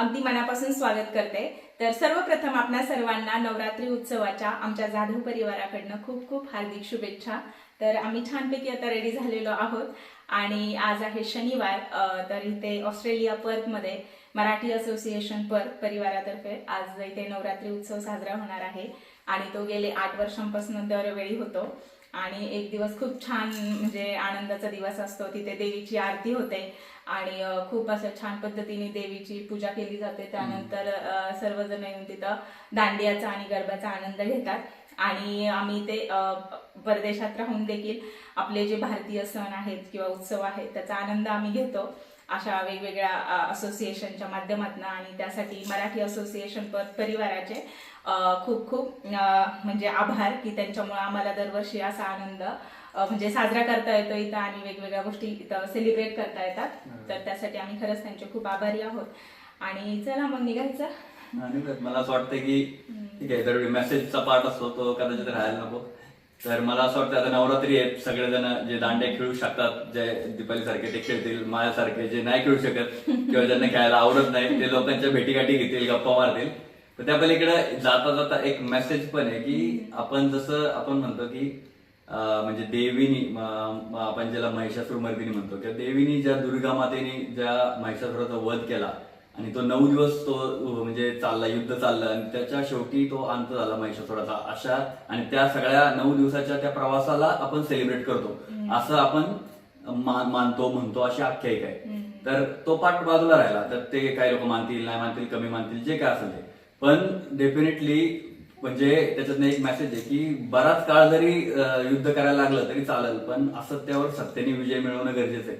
अगदी मनापासून स्वागत करते. तर सर्वप्रथम आपणा सर्वांना नवरात्री उत्सवाच्या आमच्या जाधव परिवाराकडनं खूप खूप हार्दिक शुभेच्छा. तर आम्ही छानपैकी आता रेडी झालेलो आहोत. आणि आज आहे शनिवार तर इथे ऑस्ट्रेलिया पर्कमध्ये मराठी असोसिएशन पर्थ परिवारातर्फे आज इथे नवरात्री उत्सव साजरा होणार आहे. आणि तो गेले आठ वर्षांपासून दरवेळी होतो. आणि एक दिवस खूप छान म्हणजे आनंदाचा दिवस असतो. तिथे देवीची आरती होते आणि खूप असं छान पद्धतीने देवीची पूजा केली जाते. त्यानंतर सर्वजण येऊन तिथं दांडियाचा आणि गरबाचा आनंद घेतात. आणि आम्ही ते परदेशात राहून देखील आपले जे भारतीय सण आहेत किंवा उत्सव आहेत त्याचा आनंद आम्ही घेतो. अशा वेगवेगळ्या असोसिएशनच्या माध्यमातून आणि त्यासाठी मराठी असोसिएशन परिवाराचे खूप खूप म्हणजे आभार की त्यांच्यामुळे आम्हाला दरवर्षी असा आनंद म्हणजे साजरा करता येतो इथं आणि वेगवेगळ्या गोष्टी इथं सेलिब्रेट करता येतात. तर त्यासाठी आम्ही खरंच त्यांचे खूप आभारी आहोत. आणि चला मग निघायचं. आणि मला असं वाटतं की ठीक आहे तर मेसेजचा पार्ट असतो तो कदाचित राहायला नको. तर मला असं वाटतं आता नवरात्री आहेत. सगळेजण जे दांड्या खेळू शकतात जे दीपाली सारखे ते खेळतील माझ्यासारखे जे नाही खेळू शकत किंवा ज्यांना खेळायला आवडत नाही ते लोकांच्या भेटीगाठी घेतील गप्पा मारतील. तर त्या पलीकडे जाता जाता एक मेसेज पण आहे की आपण जसं आपण म्हणतो की म्हणजे देवीनी आपण ज्याला महिषासूर मर्दिनी म्हणतो किंवा देवीनी ज्या दुर्गा मातेने ज्या महिषासुराचा वध केला आणि तो नऊ दिवस तो म्हणजे चालला युद्ध चाललं आणि त्याच्या शेवटी तो अंत झाला महिषासुराचा अशा आणि त्या सगळ्या नऊ दिवसाच्या त्या प्रवासाला आपण सेलिब्रेट करतो. असं आपण मानतो म्हणतो अशी आख्यायिका आहे. तर तो पाठ बाजूला राहिला. तर ते काही लोक मानतील नाही मानतील कमी मानतील जे काय असेल ते. पण डेफिनेटली म्हणजे त्याच्यातनं एक मेसेज आहे की बराच काळ जरी युद्ध करायला लागलं तरी चालेल पण असत्यावर सत्याने विजय मिळवणं गरजेचं आहे.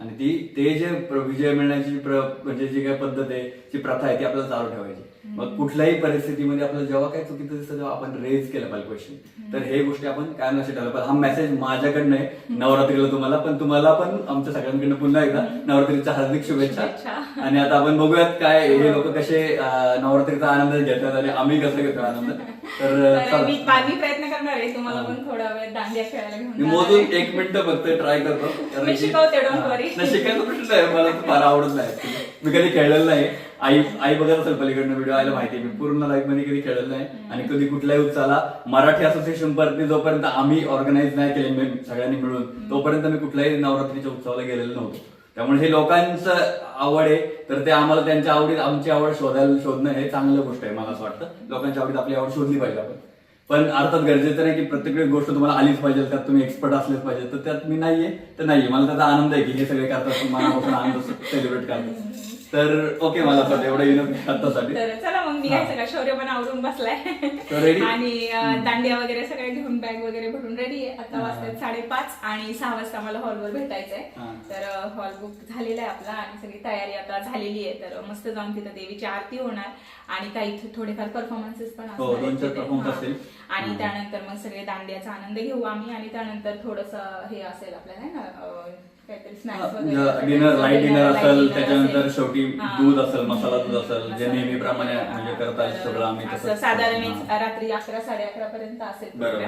आणि ती ते जे प्र- विजय मिळण्याची प्र- म्हणजे जी काय पद्धत आहे जी प्रथा आहे ती आपल्याला चालू ठेवायची. मग कुठल्याही परिस्थितीमध्ये आपल्याला जेव्हा काय चुकीचं दिसतं तेव्हा आपण रेज केलं पाहिजे क्वेश्चन तर हे गोष्टी आपण काय ठेवलं पाहिजे. हा मेसेज माझ्याकडनं आहे. नवरात्रीला तुम्हाला पण तुम्हाला पण आमच्या सगळ्यांकडनं पुन्हा एकदा नवरात्रीच्या हार्दिक शुभेच्छा. आणि आता आपण बघूयात काय हे लोक कसे नवरात्रीचा आनंद घेतात आणि आम्ही कसं घेतो आनंद. तर. मी प्रयत्न करणार आहे तुम्हाला पण थोडा वेळ दांडिया खेळायला मी मोजून. एक मिनिट फक्त ट्राय करतो मी शिकवते, शिकायचं प्रश्न आहे मला फार आवडत नाही. मी कधी खेळलेलं नाही आई आई बघत असेल पलीकडनं व्हिडिओ आयला माहिती. मी पूर्ण लाईफमध्ये कधी खेळलेलं नाही आणि कधी कुठल्याही उत्साहाला मराठी असोसिएशन परत जोपर्यंत आम्ही ऑर्गनाईज नाही केले मी- सगळ्यांनी मिळून तोपर्यंत मी कुठल्याही नवरात्रीच्या उत्सवाला गेलेलो नव्हतो त्यामुळे हे लोकांचं आवड आहे तर ते आम्हाला त्यांच्या आवडीत आमची आवड शोधायला शोधणं हे चांगलं गोष्ट आहे मला असं वाटतं. लोकांच्या आवडीत आपली आवड शोधली पाहिजे आपण. पण अर्थात गरजेचं नाही की प्रत्येक गोष्ट तुम्हाला आलीच पाहिजे त्यात तुम्ही एक्सपर्ट असलेच पाहिजे. तर त्यात मी नाहीये तर नाहीये. मला त्याचा आनंद आहे की हे सगळे करतात मनापासून आनंद सेलिब्रेट करतात. तर ओके मला असं एवढं आत्तासाठी. तर चला मग निघायचं का? शौर्य पण आवरून बसलाय? आणि दांडिया वगैरे सगळे घेऊन बॅग वगैरे भरून रेडी आहे. आता वाजतात साडेपाच आणि सहा वाजता मला हॉलवर भेटायचंय. तर हॉल बुक झालेला आहे आपला आणि सगळी तयारी आता झालेली आहे. तर मस्त जाऊन तिथं देवीची आरती होणार. आणि काही थोडेफार परफॉर्मन्सेस पण हो. आणि. त्यानंतर मग सगळे दांडियाचा आनंद घेऊ आम्ही आणि त्यानंतर थोडस हे असेल आपल्याला डिनर लाइट डिनर असेल त्याच्यानंतर. शेवटी. दूध असेल मसाला दूध असेल जे नेहमीप्रमाणे म्हणजे. करतात सगळं आम्ही साधारण रात्री अकरा साडे अकरा पर्यंत असेल बरोबर.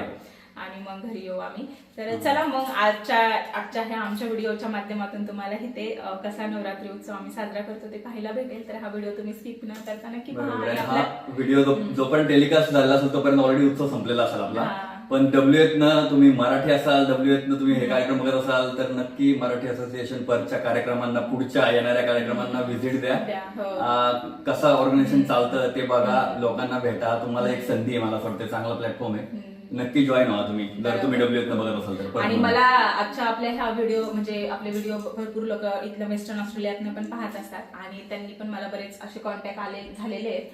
आणि मग घरी येऊ आम्ही तर चला मग आजच्या आजच्या ह्या आमच्या व्हिडिओच्या माध्यमातून तुम्हाला इथे कसा नवरात्री उत्सव आम्ही साजरा करतो ते पाहायला भेटेल तर हा व्हिडिओ तुम्ही स्किप न करता नक्की व्हिडिओ जो- जोपर्यंत टेलिकास्ट झाला असेल तोपर्यंत ऑलरेडी उत्सव संपलेला असेल आपला. पण डब्ल्यू न तुम्ही मराठी असाल डब्ल्यू न तुम्ही हे कार्यक्रम बघत असाल तर नक्की मराठी असोसिएशन परच्या कार्यक्रमांना पुढच्या येणाऱ्या कार्यक्रमांना व्हिजिट द्या. हो. कसं ऑर्गनायझेशन चालतं ते बघा लोकांना भेटा. तुम्हाला एक संधी आहे मला असं वाटतं चांगला प्लॅटफॉर्म आहे. नक्की जॉईन व्हा तुम्ही. जर तुम्ही डब्ल्यू न बघत असाल तर. आणि मला आजच्या आपल्या ह्या व्हिडिओ म्हणजे आपले व्हिडिओ भरपूर लोक इथलं वेस्टर्न ऑस्ट्रेलियातनं पण पाहत असतात. आणि त्यांनी पण मला बरेच असे कॉन्टॅक्ट आले झालेले आहेत.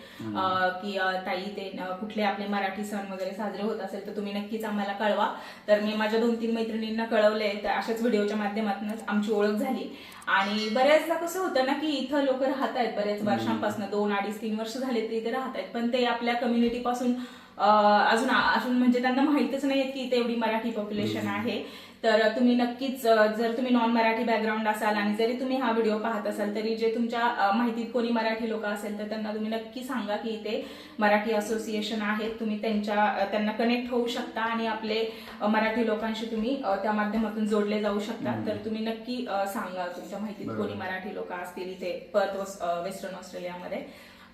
की ताई ते कुठले आपले मराठी सण वगैरे साजरे होत असेल तर तुम्ही नक्कीच आम्हाला कळवा. तर मी माझ्या दोन तीन मैत्रिणींना कळवले तर अशाच व्हिडिओच्या माध्यमातूनच आमची ओळख झाली. आणि बऱ्याचदा कसं होतं ना की इथं लोक राहत आहेत बऱ्याच वर्षांपासून. दोन अडीच तीन वर्ष झाले ते इथे राहत आहेत पण ते आपल्या कम्युनिटी पासून अजून अजून म्हणजे त्यांना माहितच नाही की इथे एवढी मराठी पॉप्युलेशन आहे. तर तुम्ही नक्कीच जर तुम्ही नॉन मराठी बॅकग्राऊंड असाल आणि जरी तुम्ही हा व्हिडिओ पाहत असाल तरी जे तुमच्या माहितीत कोणी मराठी लोक असेल तर त्यांना तुम्ही नक्की सांगा की इथे मराठी असोसिएशन आहेत. तुम्ही त्यांच्या त्यांना कनेक्ट होऊ शकता आणि आपले मराठी लोकांशी तुम्ही त्या माध्यमातून जोडले जाऊ शकता. तर तुम्ही नक्की सांगा तुमच्या माहितीत. कोणी मराठी लोक असतील इथे पर्थ वेस्टर्न ऑस्ट्रेलियामध्ये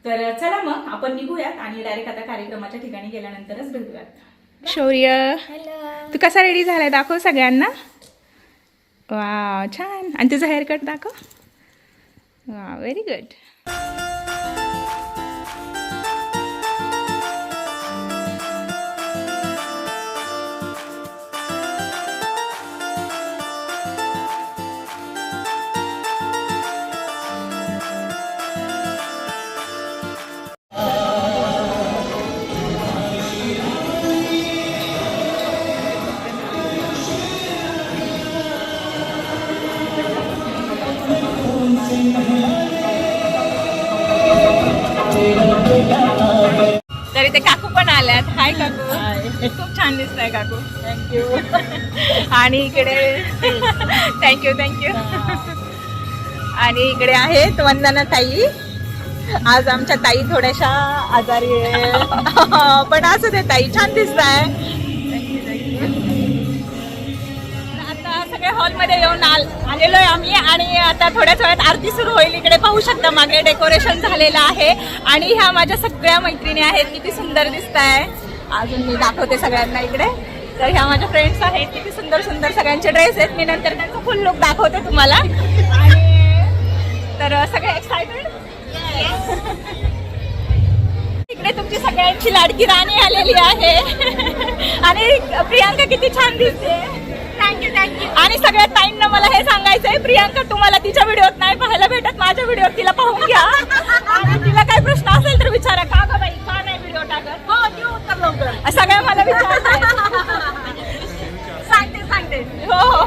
तर चला मग आपण निघूयात आणि डायरेक्ट आता कार्यक्रमाच्या ठिकाणी गेल्यानंतरच भेटूयात. शौर्य हॅलो तू कसा रेडी झालाय? दाखव सगळ्यांना. वा छान. आणि तुझा हेअरकट दाखव. वा व्हेरी गुड इथे काकू पण आल्यात. हाय काकू. खूप छान दिसत आहे काकू थँक्यू आणि इकडे थँक्यू थँक्यू आणि इकडे आहेत वंदना ताई. आज आमच्या ताई थोड्याशा आजारी आहे पण असं ते ताई छान दिसत आहे सगळे हॉलमध्ये येऊन आल आलेलो आहे आम्ही आणि आता थोड्याच वेळात आरती सुरू होईल. इकडे पाहू शकता मागे डेकोरेशन झालेलं आहे आणि ह्या माझ्या सगळ्या मैत्रिणी आहेत. किती सुंदर दिसत आहे अजून मी दाखवते सगळ्यांना इकडे. तर ह्या माझ्या फ्रेंड्स आहेत. किती सुंदर सुंदर सगळ्यांचे ड्रेस आहेत. मी नंतर त्यांचा फुल लुक दाखवते तुम्हाला. आणि तर सगळे एक्सायटेड इकडे तुमची सगळ्यांची लाडकी राणी आलेली आहे. आणि प्रियांका किती छान दिसते. आणि सगळ्या ताईंना मला हे सांगायचंय प्रियांका तुम्हाला तिच्या व्हिडिओत नाही पाहायला भेटत माझ्या व्हिडिओत तिला पाहून घ्या. आणि तिला काही प्रश्न असेल तर विचारा. का ग बाई का नाही व्हिडिओ टाकत? हो देऊ उत्तर लवकर. सगळ्या मला विचारताय सांगते सांगते. हो. हो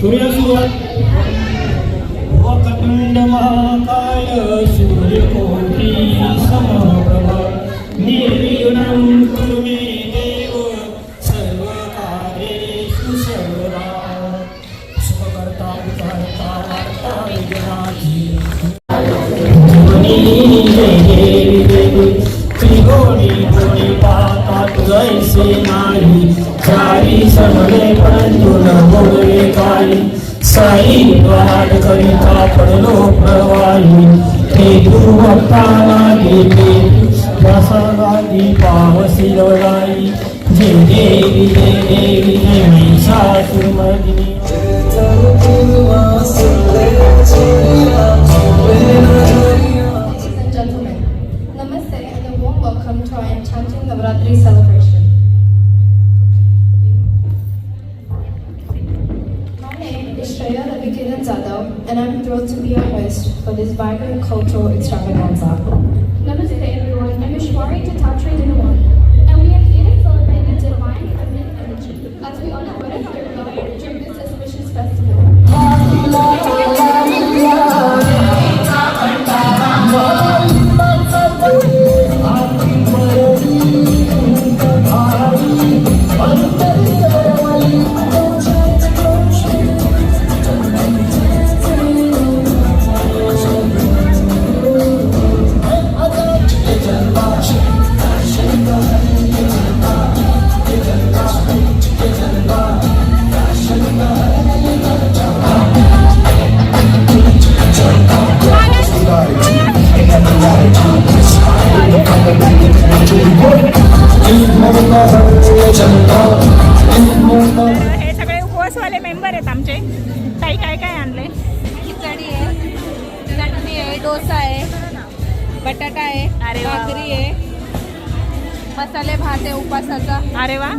सूर्य सुरुवात महाकाय वाट करिता पडलो प्रवाही ते दुर्वक्ताना गेले प्रसादादी पावसी लढाई जय देवी जय देवी जय Mahishasuramardini Ladies and gentlemen, Namaste and a warm welcome to our enchanting Navratri celebration. Cultural extravaganza. हे सगळे उपवासवाले मेंबर आहेत आमचे. काही काय काय आणले खिचडी आहे. चटणी आहे डोसा आहे बटाटा आहे अरे वा. भाकरी आहे. मसाले भात आहे उपासाचा अरे वा.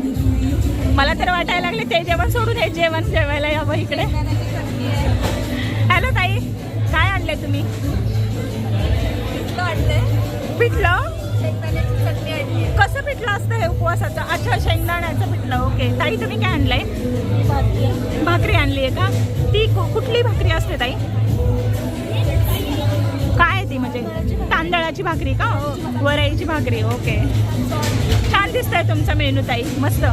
मला तर वाटायला लागले ते जेवण सोडून हे जेवण जेवायला यावं इकडे. हॅलो ताई काय आणले तुम्ही? पिठलं आणलंय. पिठलं? कसं पिठलं असतं हे उपवासाचं? अच्छा शेंगदाण्याचं पिठलं. ओके ताई तुम्ही काय आणलंय? भाकरी आहे. भाकरी आणली आहे का? ती कु- कुठली भाकरी असते ताई? काय आहे ती म्हणजे? तांदळाची भाकरी का? हो. वराईची भाकरी. ओके छान दिसतंय तुमचा मेनू ताई. मस्त.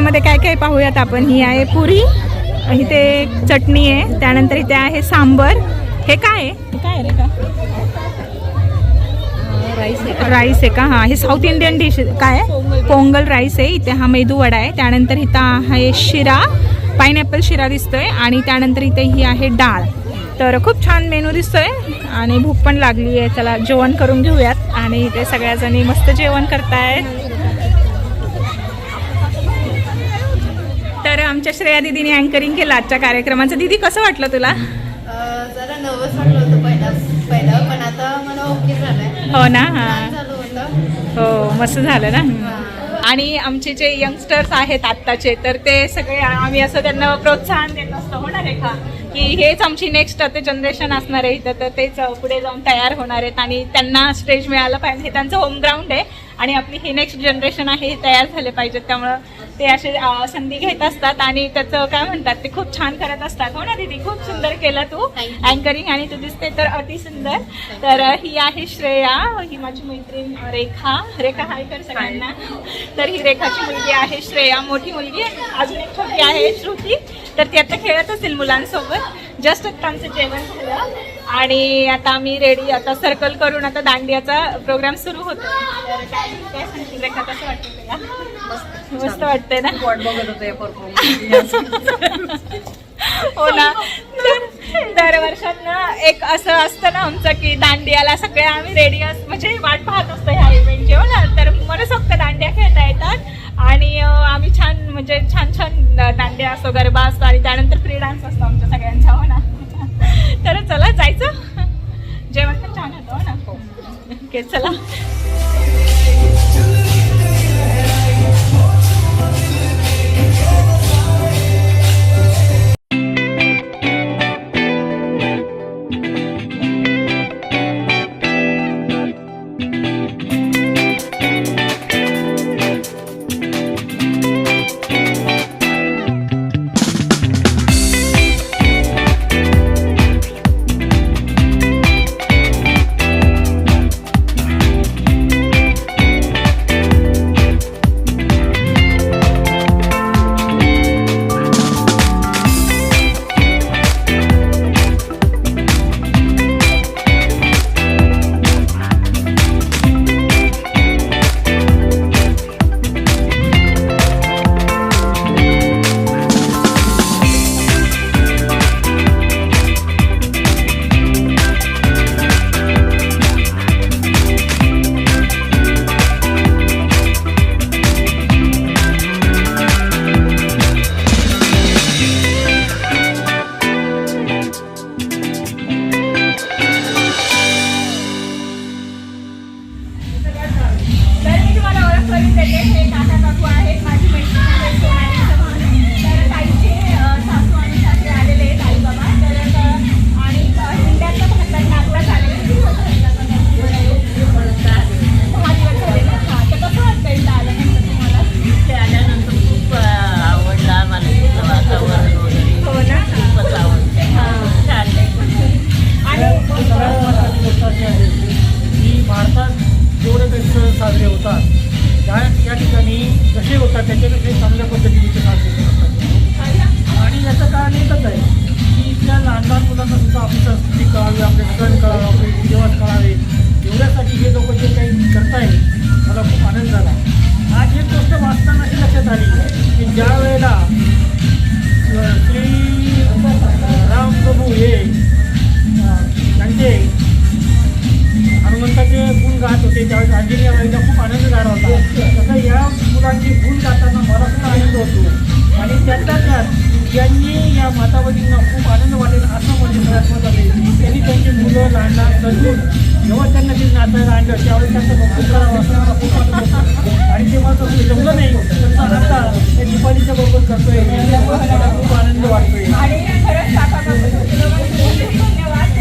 मध्ये काय काय पाहूयात आपण? ही आहे पुरी इथे चटणी आहे त्यानंतर इथे आहे सांबर. हे काय आहे? हे काय रे का? राईस आहे का? हा हे साऊथ इंडियन डिश काय आहे? पोंगल राईस. आहे. इथे हा मेदू वडा आहे. त्यानंतर इथं आहे शिरा. पायनॅपल शिरा दिसतोय आणि त्यानंतर इथे ही आहे डाळ. तर खूप छान मेनू दिसतोय आणि भूक पण लागली आहे. चला जेवण करून घेऊयात आणि इथे सगळ्याजणी मस्त जेवण करतायत. तर आमच्या श्रेया दिदीने अँकरिंग केलं आजच्या कार्यक्रमाचं. दिदी कसं वाटलं तुला? जरा नर्वस वाटलं होतं पहिला पहिलं पण आता मला ओके झालंय. हो ना? हा. झालं मस्त झालं ना. आणि आमचे जे यंगस्टर्स आहेत आत्ताचे तर ते सगळे आम्ही असं त्यांना प्रोत्साहन देत असतो हो ना रेखा? की हेच आमची नेक्स्ट आता जनरेशन असणार आहे इथं तर तेच पुढे जाऊन तयार होणार आहेत. आणि त्यांना स्टेज मिळालं पाहिजे. हे त्यांचं होम ग्राउंड आहे. आणि आपली हे नेक्स्ट जनरेशन आहे हे तयार झाले पाहिजेत. त्यामुळं ते असे संधी घेत असतात आणि त्याचं काय म्हणतात ते खूप छान करत असतात. हो ना दीदी? खूप सुंदर केलं तू. अँकरिंग आणि तू दिसते तर अति सुंदर. तर ही आहे श्रेया. ही माझी मैत्रीण रेखा. रेखा हाय कर सगळ्यांना. तर ही रेखाची मुलगी आहे श्रेया. मोठी मुलगी आहे. अजून एक छोटी आहे श्रुती. तर ती आता खेळत असेल मुलांसोबत. जस्ट आमचं जेवण झालं. आणि आता आम्ही रेडी आता सर्कल करून आता दांडियाचा प्रोग्राम सुरू होतो. मस्त वाटतंय ना? हो ना? तर दरवर्षात ना एक असं असतं ना आमचं की दांडियाला सगळे आम्ही रेडी अस म्हणजे वाट पाहत असतो ह्या इव्हेंटची हो ना? तर मनसोक्त दांडिया खेळता येतात. आणि आम्ही छान म्हणजे छान छान दांडिया असतो गरबा असतो आणि त्यानंतर फ्री डान्स असतो आमच्या सगळ्यांचा हो ना? तर चला जायचं? जेवण पण छान होतं हो ना? ओके चला. झाली की ज्या वेळेला श्री राम प्रभू हे त्यांचे हनुमंताचे गुण गात होते त्यावेळेस अंजनी आईला खूप आनंद झाला होता. तसं या मुलांची गुण गाताना मला खूप आनंद होतो. आणि त्यातल्या त्यात यांनी या मातावतींना खूप आनंद वाटेल असं म्हणजे प्रयत्न झाले. त्यांनी त्यांची मुलं लहान लहान सजवून जेव्हा त्यांना ते नाचायला आणलं त्यावेळेस त्यांचा बघून करावं खूप आणि तेव्हा तो जमलं नाही तसं आता त्या दीपालीच्या बरोबर करतोय खूप आनंद वाटतोय धन्यवाद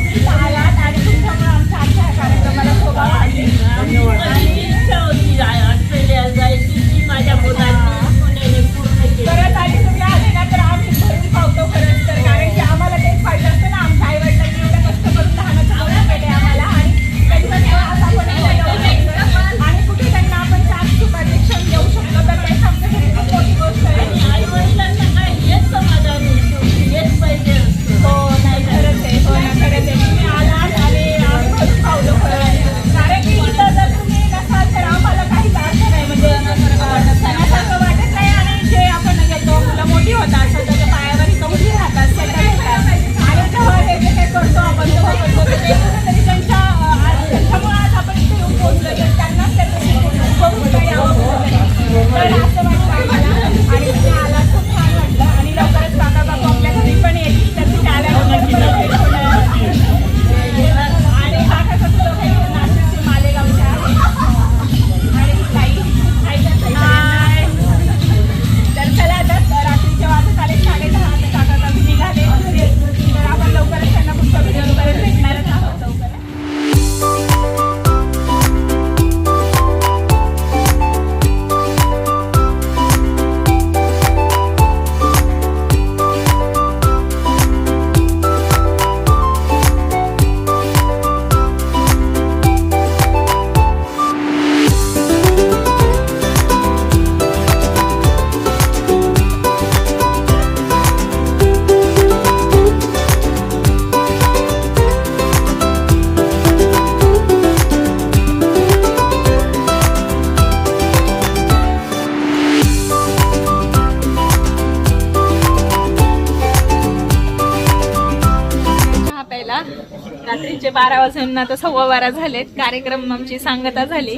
बारा वाजून आता सव्वा बारा झालेत. कार्यक्रम आमची सांगता झाली.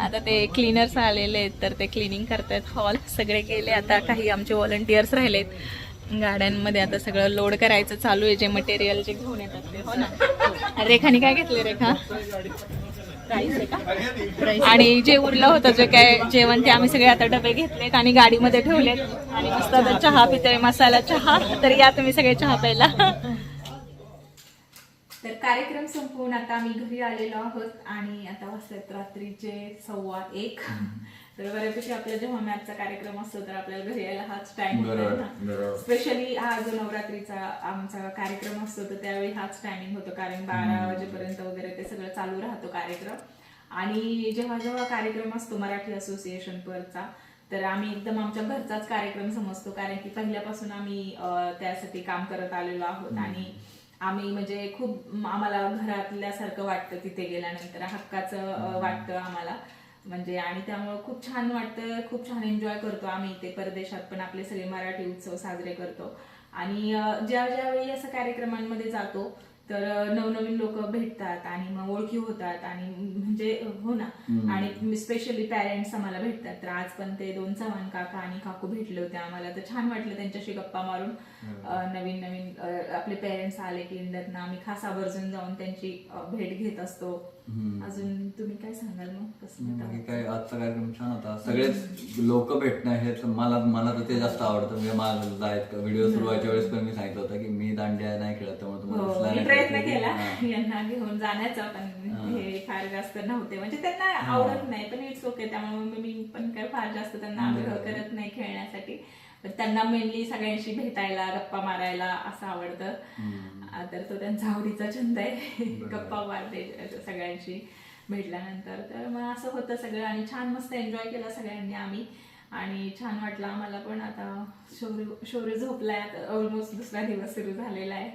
आता ते क्लीनर्स आलेले आहेत तर ते क्लिनिंग करतायत हॉल सगळे गेले. आता काही आमचे व्हॉलंटियर्स राहिलेत. गाड्यांमध्ये आता सगळं लोड करायचं चालू आहे. जे मटेरियल जे घेऊन येतात ते हो ना? रेखाने काय घेतले रेखा? आणि जे उरलं होतं जे काय जेवण ते आम्ही सगळे आता डबे घेतलेत आणि गाडीमध्ये ठेवलेत. आणि मस्त आता चहा पितोय मसाला चहा. तर या तुम्ही सगळे चहा प्यायला. कार्यक्रम संपवून आता आम्ही घरी आलेलो आहोत आणि आता वाजतात रात्रीचे सव्वा एक. तर बऱ्यापैकी आपला जेव्हा मॅथचा कार्यक्रम असतो तर आपल्याला घरी यायला हाच टाइम. स्पेशली हा जो नवरात्रीचा आमचा कार्यक्रम असतो तर त्यावेळी हाच टायमिंग होतो कारण बारा वाजेपर्यंत वगैरे ते सगळं चालू राहतो कार्यक्रम. आणि जेव्हा जेव्हा कार्यक्रम असतो मराठी असोसिएशन परचा तर आम्ही एकदम आमच्या घरचाच कार्यक्रम समजतो कारण की पहिल्यापासून आम्ही त्यासाठी काम करत आलेलो आहोत आणि आम्ही म्हणजे खूप आम्हाला घरातल्यासारखं वाटतं तिथे गेल्यानंतर. हक्काचं वाटतं आम्हाला. म्हणजे आणि त्यामुळं खूप छान वाटतं खूप छान एन्जॉय करतो आम्ही इथे. परदेशात पण आपले सगळे मराठी उत्सव साजरे करतो. आणि ज्या ज्यावेळी असं कार्यक्रमांमध्ये जातो तर नवनवीन लोक भेटतात आणि मग ओळखी होतात आणि म्हणजे हो ना. आणि स्पेशली पॅरेंट्स आम्हाला भेटतात. तर आज पण ते दोन चव्हाण काका आणि काकू भेटले होते आम्हाला. तर छान वाटलं त्यांच्याशी गप्पा मारून. नवीन नवीन आपले पेरेंट्स आले की आम्ही खास आवर्जून जाऊन त्यांची भेट घेत असतो. अजून तुम्ही काय सांगाल मग? कसं होतं? बाकी काय आजचा कार्यक्रम छान होता. सगळेच लोक भेटणं हे तर मला मला तर ते जास्त आवडतं. म्हणजे मला जायत व्हिडिओ सुरू व्हायच्या वेळेस पण मी सांगितलं होतं की मी दांड्या नाही खेळत त्यामुळे तुम्हाला हो दिसला मी नाही प्रयत्न. केला हा. यांना घेऊन जाण्याचा पण हे. फार जास्त नव्हते. म्हणजे त्यांना आवडत नाही पण इट्स ओके त्यामुळे मी पण काय फार जास्त त्यांना आग्रह करत नाही खेळण्यासाठी. पण त्यांना मेनली सगळ्यांशी भेटायला गप्पा मारायला असं आवडतं. तर तो त्यांचा आवडीचा छंद आहे. गप्पा मारते सगळ्यांशी भेटल्यानंतर. तर मग असं होतं सगळं आणि छान मस्त एन्जॉय केला सगळ्यांनी आम्ही. आणि छान वाटलं आम्हाला पण आता शौर्य शौर्य झोपलाय आता. ऑलमोस्ट दुसरा दिवस सुरू झालेला आहे.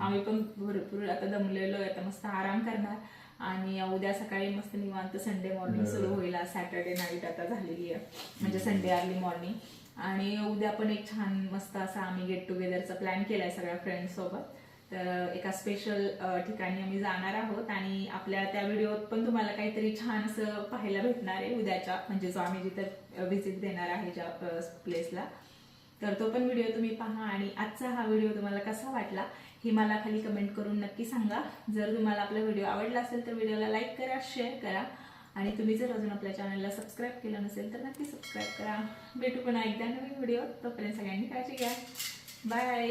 आम्ही पण भरपूर आता दमलेलो आहे. आता मस्त आराम करणार. आणि उद्या सकाळी मस्त निवांत संडे मॉर्निंग सुरू होईल. सॅटर्डे नाईट आता झालेली आहे. म्हणजे संडे अर्ली मॉर्निंग आणि उद्या पण एक छान मस्त असा आम्ही गेट टुगेदरचा प्लॅन केलाय सगळ्या फ्रेंड्स सोबत. तर एका स्पेशल ठिकाणी आम्ही जाणार आहोत आणि आपल्या त्या व्हिडिओत पण तुम्हाला काहीतरी छान असं पाहायला भेटणार आहे उद्याच्या. म्हणजे जो आम्ही जिथं व्हिजिट देणार आहे ज्या प्लेसला तर तो पण व्हिडिओ तुम्ही पहा आणि आजचा हा व्हिडिओ तुम्हाला कसा वाटला हे मला खाली कमेंट करून नक्की सांगा. जर तुम्हाला आपला व्हिडिओ आवडला असेल तर व्हिडिओला लाईक करा शेअर करा. आणि तुम्ही जर अजून आपल्या चॅनलला सबस्क्राईब केलं नसेल तर नक्की सबस्क्राईब करा. भेटू पुन्हा एकदा नवीन व्हिडिओ तोपर्यंत सगळ्यांनी काळजी घ्या. बाय